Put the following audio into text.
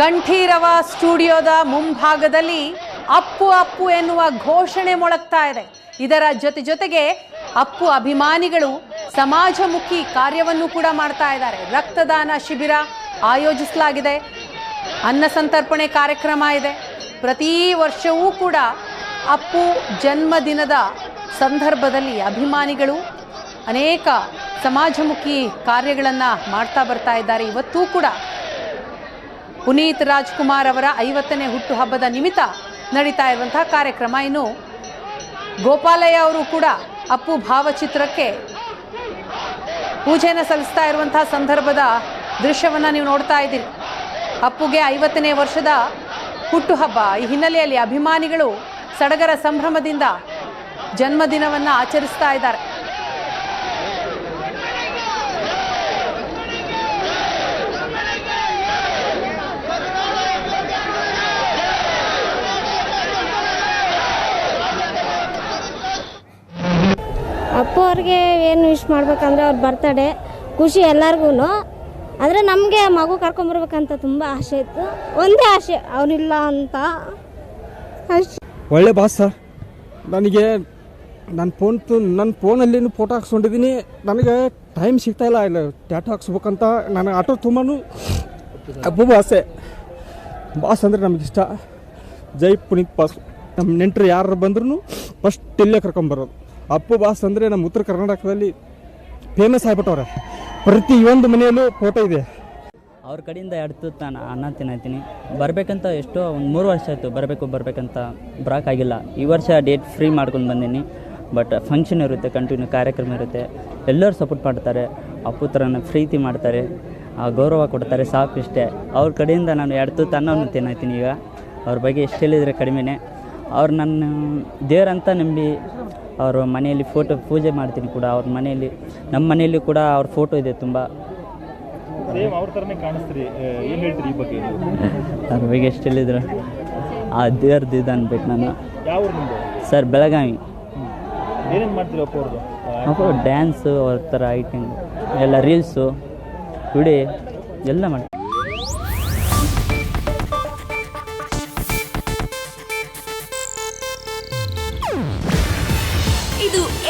ಕಂಠೀರವ ಸ್ಟುಡಿಯೋದ ಮುಂಭಾಗದಲ್ಲಿ ಅಪ್ಪು ಅಪ್ಪು ಎನ್ನುವ ಘೋಷಣೆ ಮೊಳಗ್ತಾ ಇದೆ. ಇದರ ಜೊತೆ ಜೊತೆಗೆ ಅಪ್ಪು ಅಭಿಮಾನಿಗಳು ಸಮಾಜಮುಖಿ ಕಾರ್ಯವನ್ನು ಕೂಡ ಮಾಡ್ತಾ ಇದ್ದಾರೆ. ರಕ್ತದಾನ ಶಿಬಿರ ಆಯೋಜಿಸಲಾಗಿದೆ. ಅನ್ನ ಸಂತರ್ಪಣೆ ಕಾರ್ಯಕ್ರಮ ಇದೆ. ಪ್ರತಿ ವರ್ಷವೂ ಕೂಡ ಅಪ್ಪು ಜನ್ಮದಿನದ ಸಂದರ್ಭದಲ್ಲಿ ಅಭಿಮಾನಿಗಳು ಅನೇಕ ಸಮಾಜಮುಖಿ ಕಾರ್ಯಗಳನ್ನು ಮಾಡ್ತಾ ಬರ್ತಾ ಇದ್ದಾರೆ. ಇವತ್ತೂ ಕೂಡ ಪುನೀತ್ ರಾಜ್ಕುಮಾರ್ ಅವರ ಐವತ್ತನೇ ಹುಟ್ಟುಹಬ್ಬದ ನಿಮಿತ್ತ ನಡೀತಾ ಇರುವಂತಹ ಕಾರ್ಯಕ್ರಮ. ಇನ್ನು ಗೋಪಾಲಯ್ಯ ಅವರು ಕೂಡ ಅಪ್ಪು ಭಾವಚಿತ್ರಕ್ಕೆ ಪೂಜೆಯನ್ನು ಸಲ್ಲಿಸ್ತಾ ಇರುವಂತಹ ಸಂದರ್ಭದ ದೃಶ್ಯವನ್ನು ನೀವು ನೋಡ್ತಾ ಇದ್ದೀರಿ. ಅಪ್ಪುಗೆ ಐವತ್ತನೇ ವರ್ಷದ ಹುಟ್ಟುಹಬ್ಬ. ಈ ಹಿನ್ನೆಲೆಯಲ್ಲಿ ಅಭಿಮಾನಿಗಳು ಸಡಗರ ಸಂಭ್ರಮದಿಂದ ಜನ್ಮದಿನವನ್ನು ಆಚರಿಸ್ತಾ ಇದ್ದಾರೆ. ಅಪ್ಪು ಅವ್ರಿಗೆ ಏನು ವಿಶ್ ಮಾಡ್ಬೇಕಂದ್ರೆ ಅವ್ರ ಬರ್ತಡೇ ಖುಷಿ ಎಲ್ಲರಿಗೂ ಆದರೆ ನಮಗೆ ಮಗು ಕರ್ಕೊಂಬರ್ಬೇಕಂತ ತುಂಬ ಆಸೆ ಇತ್ತು. ಒಂದೇ ಆಸೆ ಅವರಿಲ್ಲ ಅಂತ. ಒಳ್ಳೆ ಬಾಸ್ ಸರ್ ನನಗೆ ನನ್ನ ಫೋನ್ ನನ್ನ ಫೋನಲ್ಲಿ ಫೋಟೋ ಹಾಕ್ಸ್ಕೊಂಡಿದ್ದೀನಿ ನನಗೆ ಟೈಮ್ ಸಿಗ್ತಾ ಇಲ್ಲ ಇಲ್ಲ ಟ್ಯಾಟೋ ಹಾಕ್ಸ್ಬೇಕಂತ. ನನಗೆ ಆಟೋ ತುಂಬಾ ಅಬ್ಬು ಆಸೆ. ಬಾಸ್ ಅಂದರೆ ಇಷ್ಟ. ಜೈ ಪುನೀತ್ ಬಾಸ್ ನಮ್ಮ ನೆಂಟರು ಯಾರು ಬಂದ್ರೂ ಫಸ್ಟ್ ಇಲ್ಲೇ ಕರ್ಕೊಂಬರೋದು ಅಪ್ಪು ಬಾಸ್ ಅಂದರೆ ನಮ್ಮ ಉತ್ತರ ಕರ್ನಾಟಕದಲ್ಲಿ ಫೇಮಸ್ ಆಗ್ಬಿಟ್ಟವ್ರೆ. ಪ್ರತಿಯೊಂದು ಮನೆಯಲ್ಲೂ ಫೋಟೋ ಇದೆ. ಅವ್ರ ಕಡೆಯಿಂದ ಎರಡು ತುತ್ತು ನಾನು ಅನ್ನ ತಿನ್ನಾಯ್ತೀನಿ ಬರಬೇಕಂತ ಎಷ್ಟೋ ಒಂದು ಮೂರು ವರ್ಷ ಆಯಿತು ಬರಬೇಕು, ಬರಬೇಕಂತ ಬ್ರಾಕ್ ಆಗಿಲ್ಲ. ಈ ವರ್ಷ ಡೇಟ್ ಫ್ರೀ ಮಾಡ್ಕೊಂಡು ಬಂದೀನಿ. ಬಟ್ ಫಂಕ್ಷನ್ ಇರುತ್ತೆ ಕಂಟಿನ್ಯೂ ಕಾರ್ಯಕ್ರಮ ಇರುತ್ತೆ. ಎಲ್ಲರೂ ಸಪೋರ್ಟ್ ಮಾಡ್ತಾರೆ. ಅಪ್ಪು ಥರನ ಪ್ರೀತಿ ಮಾಡ್ತಾರೆ. ಗೌರವ ಕೊಡ್ತಾರೆ ಸಾಕು ಇಷ್ಟೇ ಅವ್ರ ಕಡೆಯಿಂದ ನಾನು ಎರಡು ತುತ್ತು ಅನ್ನವನ್ನು ತಿನ್ನತೀನಿ ಈಗ. ಅವ್ರ ಬಗ್ಗೆ ಎಷ್ಟು ಹೇಳಿದರೆ ಕಡಿಮೆನೇ. ಅವ್ರು ನನ್ನ ದೇವರಂತ ನಂಬಿ ಅವ್ರ ಮನೆಯಲ್ಲಿ ಫೋಟೋ ಪೂಜೆ ಮಾಡ್ತೀನಿ ಕೂಡ ಅವ್ರ ಮನೆಯಲ್ಲಿ ನಮ್ಮ ಮನೆಯಲ್ಲಿ ಕೂಡ ಅವ್ರ ಫೋಟೋ ಇದೆ ತುಂಬ. ಅವ್ರ ಬಗ್ಗೆ? ಎಷ್ಟು ಹೇಳಿದ್ರು ಆ ದೇವ್ರದ್ದು ಇದು ಅನ್ಬಿಟ್ಟು ನಾನು. ಸರ್ ಬೆಳಗಾವಿ. ಡ್ಯಾನ್ಸು ಅವ್ರ ಥರ ಐಟಿಂಗ್ ಎಲ್ಲ ರೀಲ್ಸು ವಿಡಿ ಎಲ್ಲ ಮಾಡಿ